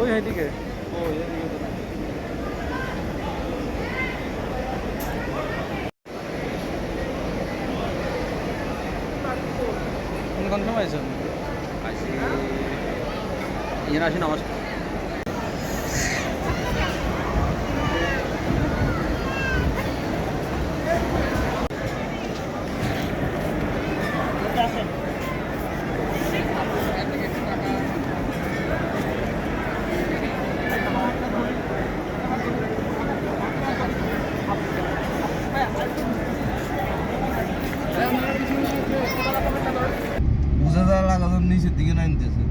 ওই এদিকে কোন কোন সময় আছেন আসি এখানে আসি নামাজ বুঝা যাওয়া লাগানোর নিচের দিকে নামতেছে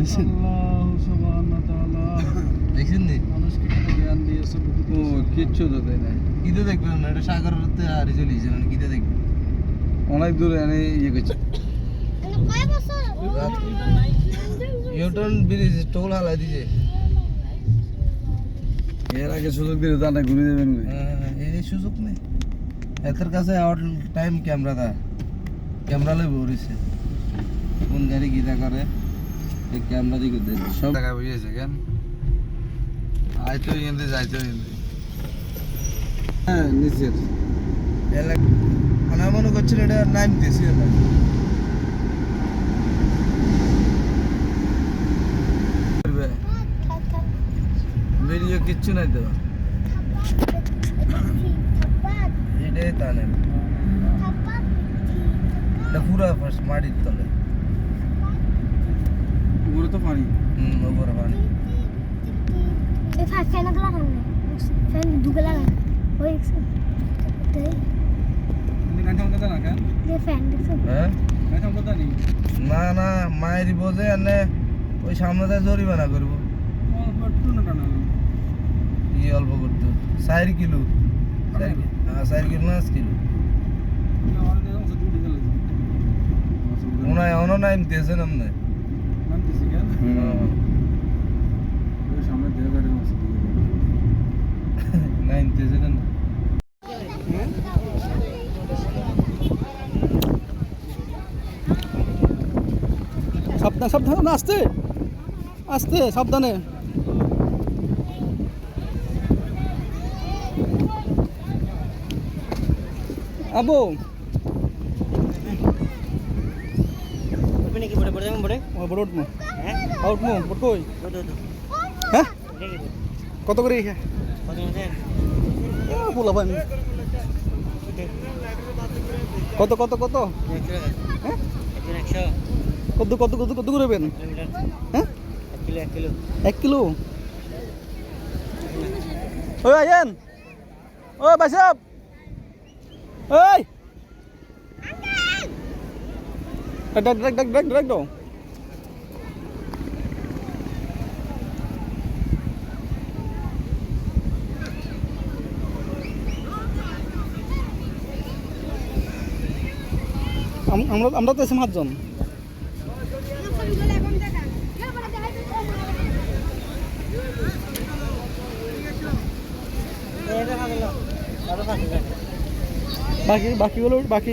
উপরের দেখছেন মানুষকে জ্ঞান দিয়েছে ও কিচ্ছু তো তাই না কিতে দেখবেন না এটা সাগরের হারি চলিয়েছে মানে কিতে দেখবেন। অনেক দূরে এনে ইয়ে করছে। ইউটার্ন ব্রিজ টোল হালাই দিছে। এর আগে সুযোগ দিলে তা না ঘুরে যাবেন হ্যাঁ, এই সুযোগ নেই। এদের কাছে আউট টাইম ক্যামেরা দা। ক্যামেরা লই বরিছে কোন গাড়ি গিতা করে? ক্যামেরা দিকে দেখ সব টাকা বুঝেছে কেন? আইতো ইন্দি যাইতো ইন্দি হ্যাঁ নিচের। এলাকা আমার মনে করছিল এটা নাইম দিয়েছি ভিডিও কিচ্ছু নাই তো। এটাই তা নেই এটা পুরো ফার্স্ট মাটির তলে। পানি হুম। গোবর পানি এই ফাইভ ফ্যানগুলো লাগান ফ্যান দুগুলো লাগান ওই না না মায়ের বোঝে এনে ওই সামনে জরিমানা করব। কি অল্প করতো? চার কিলো। হ্যাঁ চার কিলো না কিলো। মনে হয় অননাইম দিয়েছেন আপনি সাবধান সাবধান আস্তে। আস্তে সাবধানে। আবু। কি বড় বড় বড় ও বড় উঠমু হ্যাঁ উঠমু বড় কই কত হ্যাঁ কত করে ইহা কত মধ্যে পোলা পানি কত কত কত হ্যাঁ একজন একশো কত কত কত কত করে বেন কিলোমিটার হ্যাঁ এক কিলো এক কিলো এক কিলো ওই আইয়েন ও বাইসাব ওই ডাক ডাক ডাক ডাক ডাক দাও আমরা আমরা তো এসে পাঁচজন বাকি বাকিগুলো বাকি।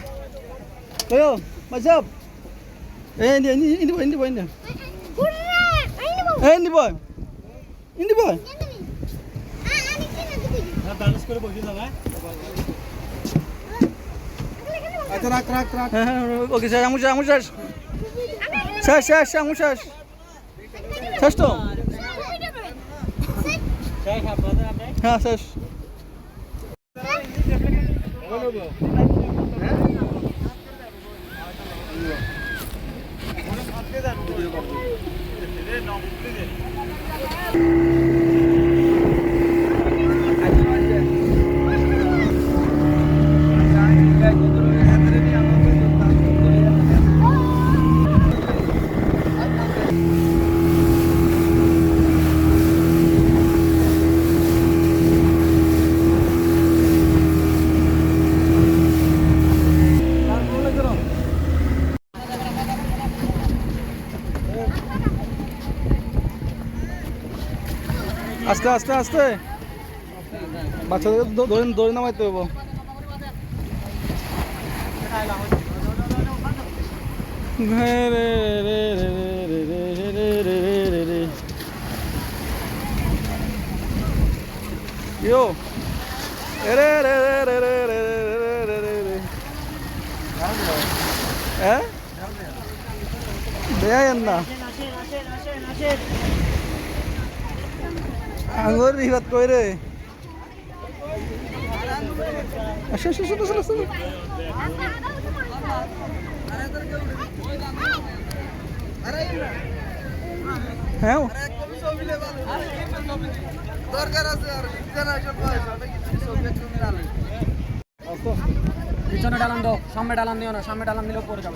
Ayo, what's up? Eh, ini, ini, ini boy, ini boy, ini. Eh, ini boy. Ini boy. আচ্ছা রাখ রাখ রাখ হ্যাঁ, হ্যাঁ, হ্যাঁ ওকে স্যার আমু স্যার আমু স্যার স্যার স্যার স্যার আমু স্যার শেষ তো হ্যাঁ শেষ C'est l'énorme plaisir. আস্তে আস্তে আস্তে বাচ্চাদের ধরে ধরে নামাইতে হব রে রে রে রে রে রে রে রে রে রে রে। Yo. Re re re re re re re re re re. হ্যাঁ দেয় না আঙুর বিবাদ কই রে? হ্যাঁ, পিছনে ডালান দাও সামনে ডালান দিও না সামনে ডালান দিলেও পরে যাব।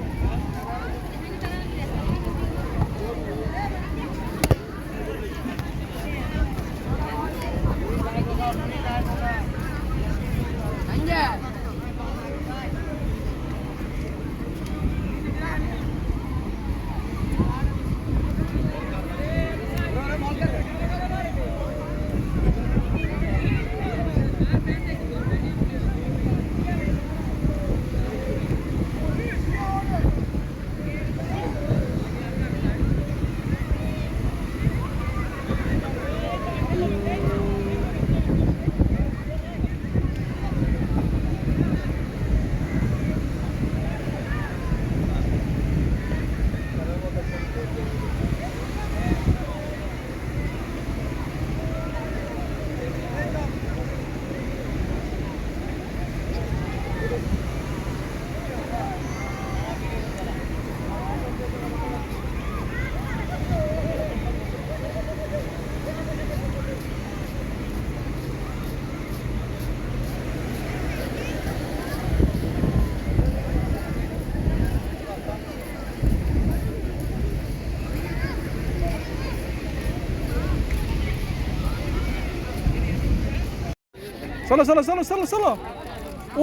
চলো চলো চলো চলো চলো।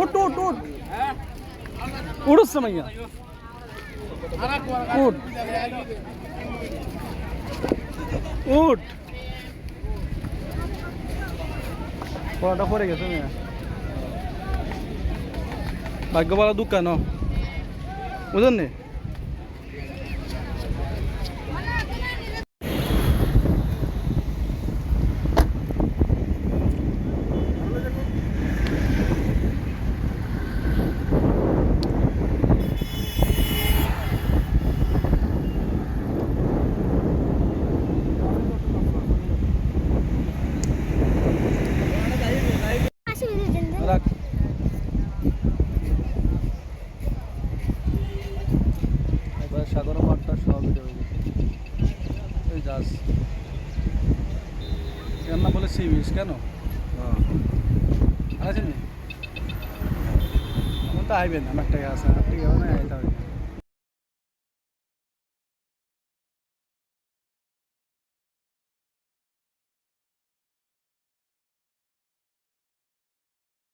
উঠ উঠ উঠ। উঠছে মাইয়া। উঠ। উঠ। পড়াটা পড়ে গেছে মেয়া ভাগ্যবালা দোকান বুঝলেন নি রাখ এবার সাগর মাঠটা সব এটা হয়ে গেছে এই জাহাজ নাম বলে সি বিচ কেন? আছেন আমার তো আইবেন আমার টাকা আছে আর টাকা আইতে হবে?